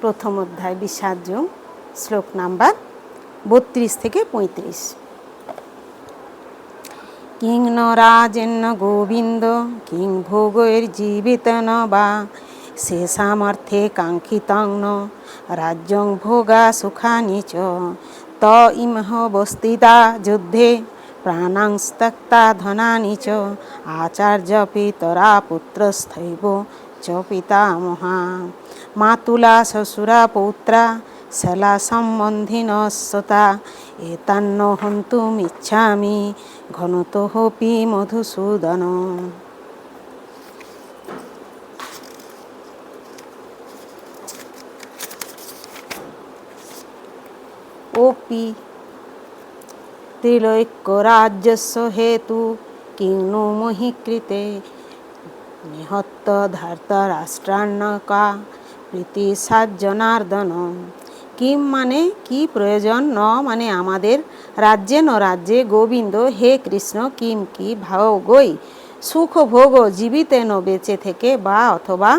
প্রথম অধ্যায় যোগ, শ্লোক নাম্বার বত্রিশ থেকে পঁয়ত্রিশ। কিং ন রাজেন্ন গোবিন্দ, কিং ভোগৈর জীবিত ন বা শেষামর্থে কাঙ্ক্ষিতং ন রাজ্যং ভোগা সুখানি চ, ত ইমহ বস্তিতা যুদ্ধে প্রাণাংস্তক্তা ধনানি চ, আচার্য পিতরা পুত্রস্থৈব চ পিতামহা মাতুলা শ্বশুরা পৌত্রা শলা সম্বন্ধিন সতা এতান্ন হন্তুমিচ্ছামি ঘনতোপি মধুসূদন ওপি ত্রিলৈক্যরাজ্যস্য হেতু কিং নো মহীকৃতে নিহত্ত ধার্তরাষ্ট্রান্নকা প্রীতি সাজ্জনার্দন। কিম মানে কি প্রয়োজন? ন মানে আমাদের রাজ্যে ন রাজ্যে গোবিন্দ, হে কৃষ্ণ, কিম কি ভাও গই সুখ ভোগ জীবিতে ন বেঁচে থেকে বা অথবা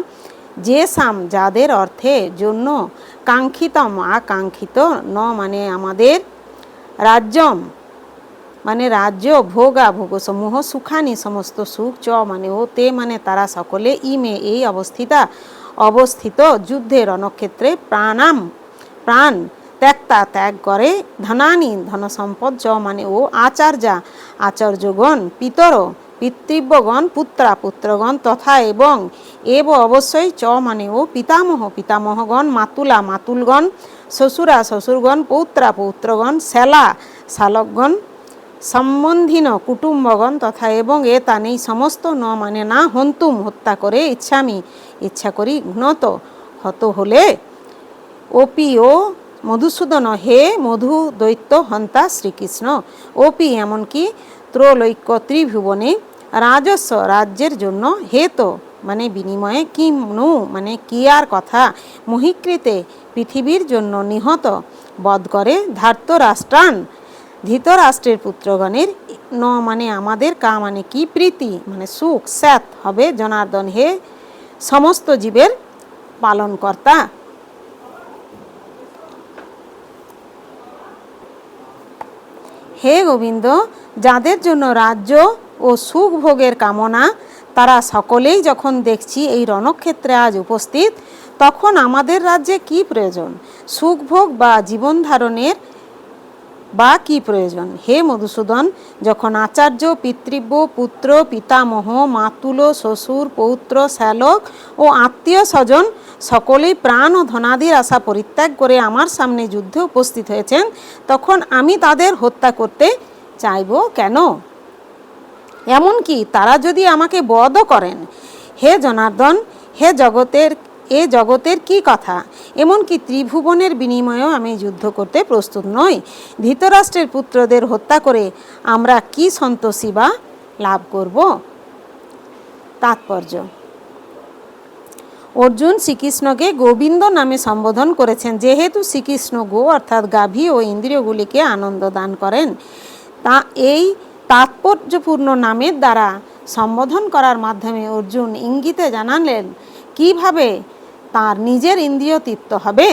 যে সাম যাদের অর্থে জন্য কাঙ্ক্ষিতম আকাঙ্ক্ষিত, ন মানে আমাদের রাজ্যম। মানে রাজ্য ভোগা ভোগসমূহ সুখানি সমস্ত সুখ চ মানে ও তে মানে তারা সকলে ইমে এই অবস্থিতা অবস্থিত যুদ্ধে রণক্ষেত্রে প্রাণাম, প্রাণ ত্যাগতা ত্যাগ করে ধনানি ধন সম্পদ চ মানে ও আচার্যা, আচার্যগণ, পিতর, পিতৃব্যগণ, পুত্রা, পুত্রগণ তথা এবং এব অবশ্যই চ মানে ও পিতামহ, পিতামহগণ, মাতুলা, মাতুলগণ, শ্বশুরা, শ্বশুরগণ, পৌত্রা, পৌত্রগণ শ্যালা শালকগণ সম্বন্ধীন কুটুম্বগণ তথা এবং এ তানেই সমস্ত ন মানে না হন্তুম হত্যা করে ইচ্ছামি, ইচ্ছা করি ঘ্নত হত হলে। ওপি ও মধুসূদন, হে মধু দৈত্য হন্তা শ্রীকৃষ্ণ ওপি এমনকি ত্রৈক্য ত্রিভুবনে রাজস্ব রাজ্যের জন্য হেত মানে বিনিময়ে কি নু মানে কি আর কথা মহিকৃতে পৃথিবীর জন্য নিহত বধ করে ধার্ত রাষ্ট্রান ধৃতরাষ্ট্রের পুত্রগণের, ন মানে আমাদের, কা মানে কি? প্রীতি মানে সুখ, স্যাত হবে, জনার্দন হে, সমস্ত জীবের পালনকর্তা। হে গোবিন্দ, যাদের জন্য রাজ্য ও সুখ ভোগের কামনা, তারা সকলেই যখন দেখছি এই রণক্ষেত্রে আজ উপস্থিত, তখন আমাদের রাজ্যে কি প্রয়োজন? সুখ ভোগ বা জীবন ধারণের বা কি প্রয়োজন? হে মধুসূদন, যখন আচার্য, পিতৃব্য, পুত্র, পিতামহ, মাতুল, শ্বশুর, পৌত্র, শ্যালক ও আত্মীয় স্বজন সকলেই প্রাণ ও ধনাদির আশা পরিত্যাগ করে আমার সামনে যুদ্ধে উপস্থিত হয়েছেন, তখন আমি তাদের হত্যা করতে চাইব কেন? এমনকি তারা যদি আমাকে বধও করেন, হে জনার্দন, হে জগতের এ জগতের কি কথা? এমনকি ত্রিভুবনের বিনিময়েও আমি যুদ্ধ করতে প্রস্তুত নই। ধৃতরাষ্ট্রের পুত্রদের হত্যা করে আমরা কি সন্তোষী বা লাভ করব? তাৎপর্য। অর্জুন শ্রীকৃষ্ণকে গোবিন্দ নামে সম্বোধন করেছেন। যেহেতু শ্রীকৃষ্ণ গো, অর্থাৎ গাভী ও ইন্দ্রিয়গুলিকে আনন্দ দান করেন, তা এই তাৎপর্যপূর্ণ নামের দ্বারা সম্বোধন করার মাধ্যমে অর্জুন ইঙ্গিতে জানালেন, কীভাবে তার নিজের ইন্দ্রিয় তৃপ্ত হবে।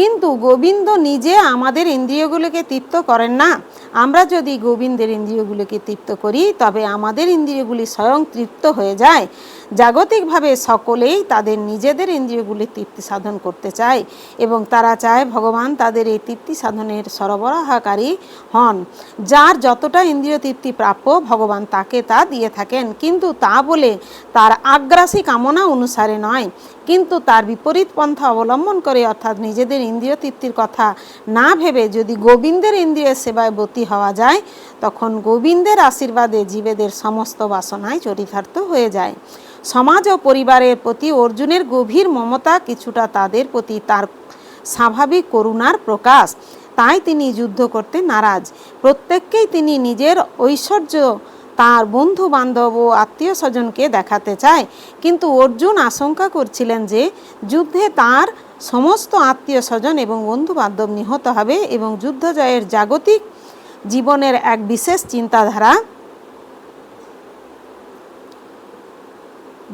কিন্তু গোবিন্দ নিজে আমাদের ইন্দ্রিয়গুলোকে তৃপ্ত করেন না। আমরা যদি গোবিন্দের ইন্দ্রিয়গুলিকে তৃপ্ত করি, তবে আমাদের ইন্দ্রিয়গুলি স্বয়ং তৃপ্ত হয়ে যায়। জাগতিকভাবে সকলেই তাদের নিজেদের ইন্দ্রিয়গুলি তৃপ্তি সাধন করতে চায় এবং তারা চায় ভগবান তাদের এই তৃপ্তি সাধনের সরবরাহকারী হন। যার যতটা ইন্দ্রিয় তৃপ্তি প্রাপ্য, ভগবান তাকে তা দিয়ে থাকেন। কিন্তু তা বলে তার আগ্রাসী কামনা অনুসারে নয়। কিন্তু তার বিপরীত পন্থা অবলম্বন করে, অর্থাৎ নিজেদের ইন্দ্রিয় তৃপ্তির কথা না ভেবে যদি গোবিন্দের ইন্দ্রিয়ের সেবায় বতী হওয়া যায়, তখন গোবিন্দের আশীর্বাদে জীবেদের সমস্ত বাসনায় চরিতার্থ হয়ে যায়। সমাজ ও পরিবারের প্রতি অর্জুনের গভীর মমতা কিছুটা তাদের প্রতি তার স্বাভাবিক করুণার প্রকাশ। তাই তিনি যুদ্ধ করতে নারাজ। প্রত্যেককেই তিনি নিজের ঐশ্বর্য তার বন্ধু বান্ধব ও আত্মীয় স্বজনকে দেখাতে চায়। কিন্তু অর্জুন আশঙ্কা করছিলেন যে যুদ্ধে তার সমস্ত আত্মীয় স্বজন এবং বন্ধু বান্ধব নিহত হবে এবং যুদ্ধ জয়ের জাগতিক জীবনের এক বিশেষ চিন্তাধারা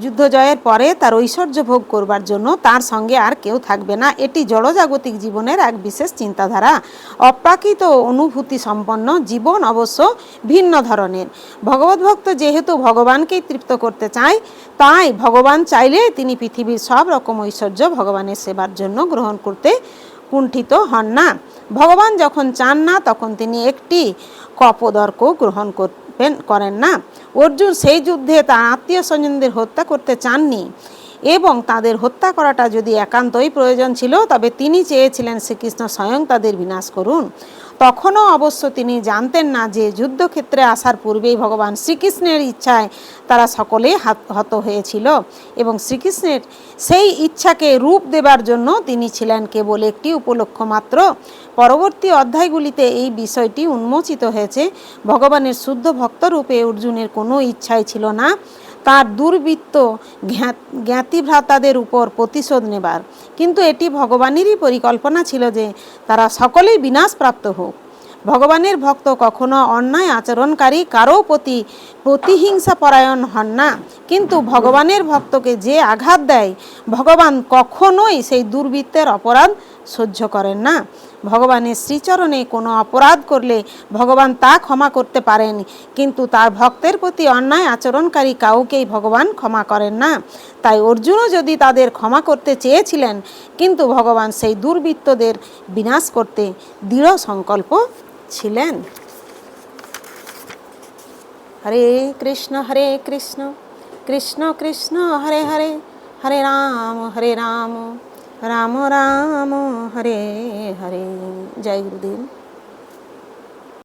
যুদ্ধ জয়ের পরে তার ঐশ্বর্য ভোগ করবার জন্য তার সঙ্গে আর কেউ থাকবে না। এটি জড়জাগতিক জীবনের এক বিশেষ চিন্তাধারা। অপ্রাকৃত অনুভূতি সম্পন্ন জীবন অবশ্য ভিন্ন ধরনের। ভগবত ভক্ত যেহেতু ভগবানকেই তৃপ্ত করতে চায়, তাই ভগবান চাইলে তিনি পৃথিবীর সব রকম ঐশ্বর্য ভগবানের সেবার জন্য গ্রহণ করতে কুণ্ঠিত হন না। ভগবান যখন চান না, তখন তিনি একটি কপদর্ক গ্রহণ করবেন করেন না। অর্জুন সেই যুদ্ধে তার আত্মীয় স্বজনদের হত্যা করতে চাননি। এবং তাদের হত্যা করাটা যদি একান্তই প্রয়োজন ছিল, তবে তিনি চেয়েছিলেন শ্রীকৃষ্ণ স্বয়ং তাদের বিনাশ করুন। তখনও অবশ্য তিনি জানতেন না যে যুদ্ধক্ষেত্রে আসার পূর্বেই ভগবান শ্রীকৃষ্ণের ইচ্ছায় তারা সকলে হাত- হত হয়েছিল এবং শ্রীকৃষ্ণের সেই ইচ্ছাকে রূপ দেবার জন্য তিনি ছিলেন কেবল একটি উপলক্ষ মাত্র। পরবর্তী অধ্যায়গুলিতে এই বিষয়টি উন্মোচিত হয়েছে। ভগবানের শুদ্ধ ভক্তরূপে অর্জুনের কোনো ইচ্ছাই ছিল না। তার দুর্বৃত্ত জ্ঞাতিভ্রাতাদের উপর প্রতিশোধ নেবার। কিন্তু এটি ভগবানেরই পরিকল্পনা ছিল যে তারা সকলেই বিনাশপ্রাপ্ত হোক। ভগবানের ভক্ত কখনো অন্যায় আচরণকারী কারও প্রতি প্রতিহিংসা পরায়ণ হন না। কিন্তু ভগবানের ভক্তকে যে আঘাত দেয়, ভগবান কখনোই সেই দুর্বৃত্তের অপরাধ সহ্য করেন না। ভগবানের শ্রীচরণে কোনো অপরাধ করলে ভগবান তা ক্ষমা করতে পারেন। কিন্তু তার ভক্তের প্রতি অন্যায় আচরণকারী কাউকেই ভগবান ক্ষমা করেন না। তাই অর্জুনও যদি তাদের ক্ষমা করতে চেয়েছিলেন, কিন্তু ভগবান সেই দুর্বৃত্তদের বিনাশ করতে দৃঢ় সংকল্প ছিলেন। হরে কৃষ্ণ হরে কৃষ্ণ কৃষ্ণ কৃষ্ণ, হরে হরে হরে রাম হরে রাম। রাম রাম হরে হরে জয় গুরুদেব